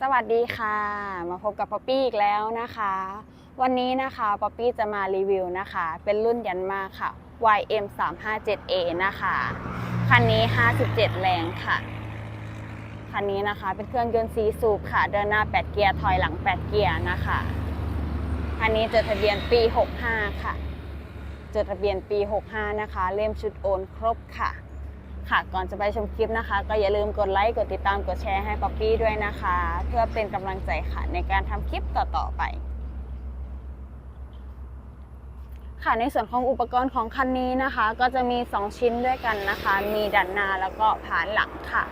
สวัสดีค่ะ มาพบกับป๊อปปี้อีกแล้วนะคะ วันนี้นะคะป๊อปปี้จะมารีวิวนะคะ เป็นรุ่นยันมาค่ะ YM 3 5 7 A นะคะ คันนี้ 57 แรงค่ะ คันนี้นะคะเป็นเครื่องยนต์ซีสูบค่ะ เดินหน้า 8 เกียร์ถอยหลัง 8 เกียร์นะคะ คันนี้จดทะเบียนปี 65 ค่ะจดทะเบียนปี 65 นะคะ เล่มชุดโอนครบค่ะ ค่ะก่อนจะไปชมคลิปนะคะ ก็อย่าลืมกดไลค์ กดติดตาม กดแชร์ให้ป๊อปปี้ด้วยนะคะ เพื่อเป็นกำลังใจค่ะในการทำคลิปต่อๆไป ค่ะในส่วนของอุปกรณ์ของคันนี้นะคะ ก็จะมี 2 ชิ้นด้วยกันนะคะ มีด้านหน้าแล้วก็ผานหลังค่ะ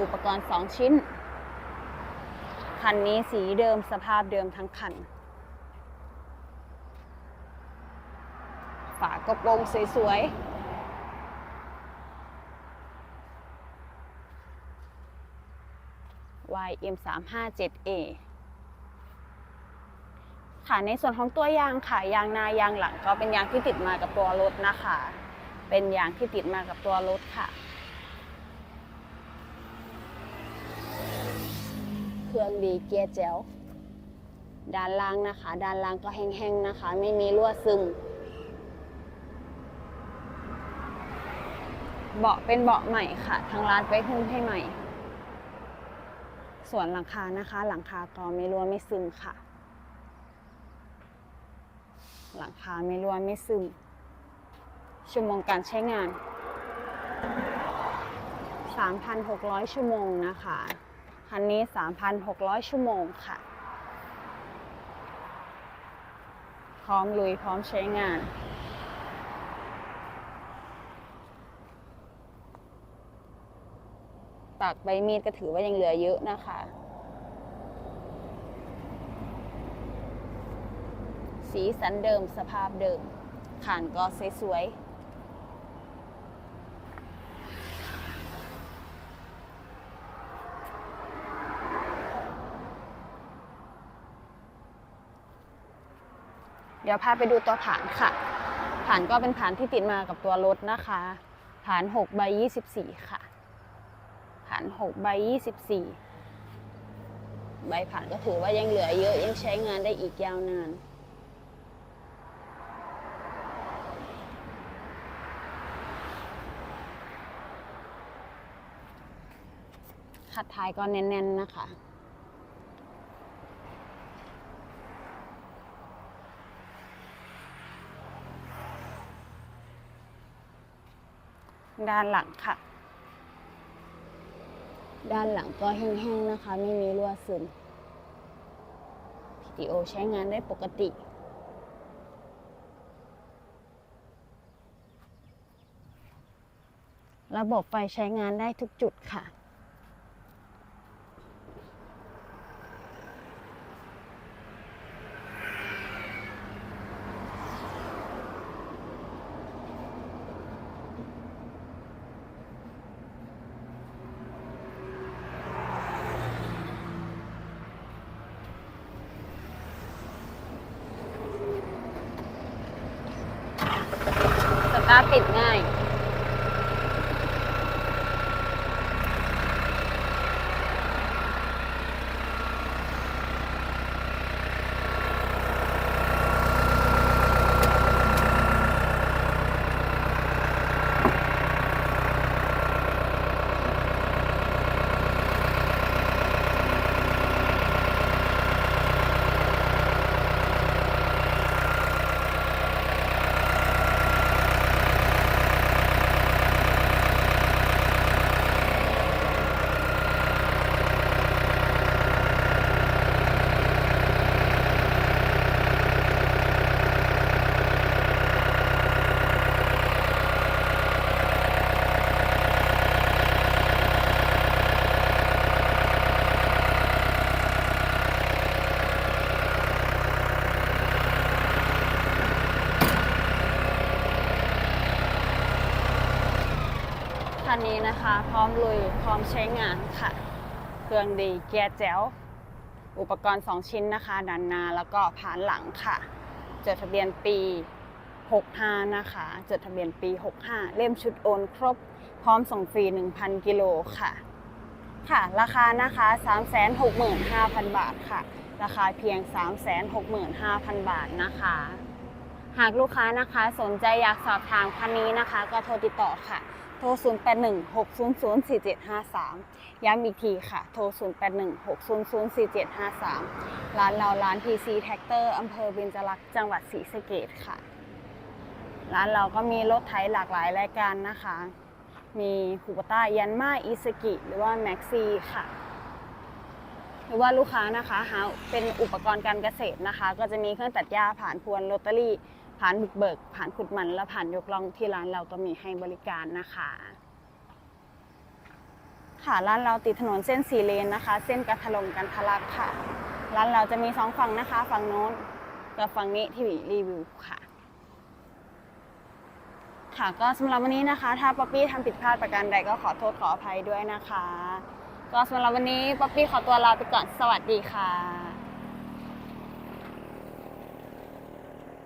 อุปกรณ์ 2 ชิ้น คันนี้สีเดิมสภาพเดิมทั้งคันฝากระโปรงสวยๆ YM 3 5 7 A ค่ะในส่วนของตัวยางค่ะยางหน้ายางหลังก็เป็นยางที่ติดมากับตัวรถนะคะ เป็นยางที่ติดมากับตัวรถค่ะเครื่องดีเกียร์แจ๋วด้านล่างนะคะ ด้านล่างก็แห้งๆนะคะ ไม่มีรั่วซึม เบาะเป็นเบาะใหม่ค่ะ ทางร้านไปหุ้มให้ใหม่ ส่วนหลังคานะคะ หลังคาก็ไม่รั่วไม่ซึมค่ะ หลังคาไม่รั่วไม่ซึม ชั่วโมงการใช้งาน 3,600 ชั่วโมงนะคะคันนี้ 3,600 ชั่วโมงค่ะ พร้อมลุยพร้อมใช้งาน ปากใบมีดก็ถือว่ายังเหลือเยอะนะคะ สีสันเดิมสภาพเดิมขานก็สวยๆเดี๋ยวพาไปดูตัวผานค่ะผานก็เป็นผานที่ติดมากับตัวรถนะคะผาน6ใบ24 ค่ะาน6ใบ24ใบผ่านก็ถือว่ายังเหลือเยอะยังใช้งานได้อีกยาวนานขัดท้ายก็แน่น ๆ นะคะ ด้านหลังค่ะ ด้านหลังก็แห้งๆนะคะ ไม่มีรั่วซึม PTO ใช้งานได้ปกติ ระบบไฟใช้งานได้ทุกจุดค่ะ ส ตาติดง่าย นนี้นะคะ พร้อมลุย พร้อมใช้งานค่ะ เครื่องดีเกียร์แจ๋ว อุปกรณ์ 2 ชิ้นนะคะด้านหน้าแล้วก็ผ่านหลังค่ะจดทะเบียนปี 65 นะคะ จดทะเบียนปี 65 เล่มชุดโอนครบ พร้อมส่งฟรี 1,000 กิโลค่ะ ค่ะ ราคานะคะ 365,000 บาทค่ะ ราคาเพียง 365,000 บาทนะคะ หากลูกค้านะคะสนใจอยากสอบถามคันนี้นะคะ ก็โทรติดต่อค่ะ โทร 0816004753 ย้ำอีกทีค่ะ โทร 0816004753 ร้านเราร้าน PC Tractor อำเภอเบญจลักษ์จังหวัดศรีสะเกษค่ะ ร้านเราก็มีรถไถหลากหลายรายการนะคะ มีคูปต้ายันมาอิสกิ หรือว่าแม็กซีค่ะ หรือว่าลูกค้านะคะหาเป็นอุปกรณ์การเกษตรนะคะ ก็จะมีเครื่องตัดหญ้าผ่านพวนโรตารี่ ผ่านบุกเบิกผ่านขุดมันและผ่านยกล่องที่ร้านเราก็มีให้บริการนะคะ ค่ะร้านเราติดถนนเส้นสีเลนนะคะ เส้นกัทลงกันทะลักค่ะ ร้านเราจะมีสองฝั่งนะคะ ฝั่งโน้นกับฝั่งนี้ที่รีวิวค่ะค่ะก็สำหรับวันนี้นะคะ ถ้าป๊อปปี้ทำผิดพลาดประการใดก็ขอโทษขออภัยด้วยนะคะ ก็สำหรับวันนี้ป๊อปปี้ขอตัวลาไปก่อนสวัสดีค่ะ